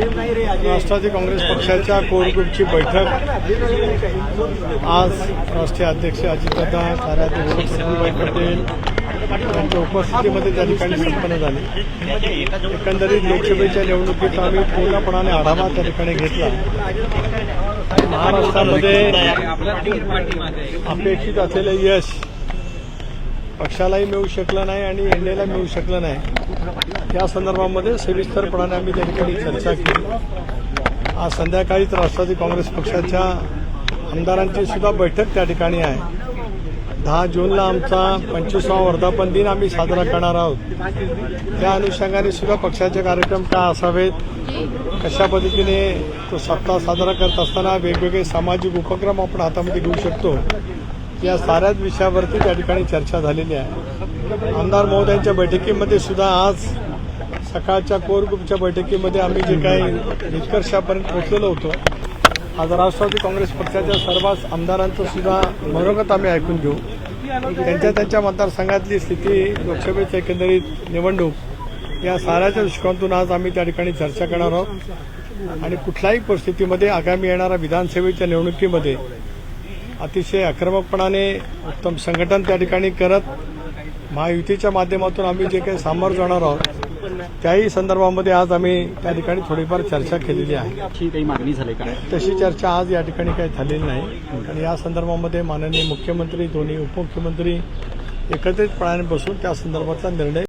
राष्ट्रवादी काँग्रेस पक्षाच्या कोर ग्रुपची बैठक. आज राष्ट्रीय अध्यक्ष अजितदादा कार्याध्यक्ष सुनीलभाई पटेल यांच्या उपस्थितीमध्ये त्या ठिकाणी संपन्न झाली. एकंदरीत लोकसभेच्या निवडणुकीत आम्ही पूर्णपणाने आढावा त्या ठिकाणी घेतला. महाराष्ट्रामध्ये अपेक्षित असलेलं यश पक्षालाही मिळू शकलं नाही आणि एनडीएला मिळू शकलं नाही. या संदर्भामध्ये सविस्तरपणाने आम्ही त्या ठिकाणी चर्चा केली. आज संध्याकाळीच राष्ट्रवादी काँग्रेस पक्षाच्या आमदारांची सुद्धा बैठक त्या ठिकाणी आहे. दहा जूनला आमचा पंचवीसावा वर्धापन दिन आम्ही साजरा करणार आहोत. त्या अनुषंगाने सुद्धा पक्षाचे कार्यक्रम काय असावेत? कशा पद्धतीने तो सप्ताह साजरा करत असताना वेगवेगळे सामाजिक उपक्रम आपण हातामध्ये घेऊ शकतो? या साऱ्याच विषयावरती त्या ठिकाणी चर्चा झालेली आहे. आमदार महोदयांच्या बैठकीमध्ये सुद्धा आज सकाळच्या कोर ग्रुपच्या बैठकीमध्ये आम्ही जे काही निष्कर्षापर्यंत पोहोचलेलो होतो. आज राष्ट्रवादी काँग्रेस पक्षाच्या सर्वच आमदारांचं सुद्धा मनोगत आम्ही ऐकून घेऊ. त्यांच्या त्यांच्या मतदारसंघातली स्थिती लोकसभेच्या एकंदरीत निवडणूक या साऱ्याच्या दृष्टिकोनातून आज आम्ही त्या ठिकाणी चर्चा करणार आहोत. आणि कुठल्याही परिस्थितीमध्ये आगामी येणाऱ्या विधानसभेच्या निवडणुकीमध्ये अतिशय आक्रमकपणाने उत्तम संघटन त्या ठिकाणी करत महायुतीच्या माध्यमातून आम्ही जे काही सामोरं जाणार आहोत त्याही संदर्भामध्ये आज आम्ही त्या ठिकाणी थोडीफार चर्चा केलेली आहे. अशी काही मागणी झाली का? तशी चर्चा आज या ठिकाणी काही झालेली नाही. आणि या संदर्भामध्ये माननीय मुख्यमंत्री दोन्ही उपमुख्यमंत्री एकत्रितपणाने बसून त्या संदर्भातला निर्णय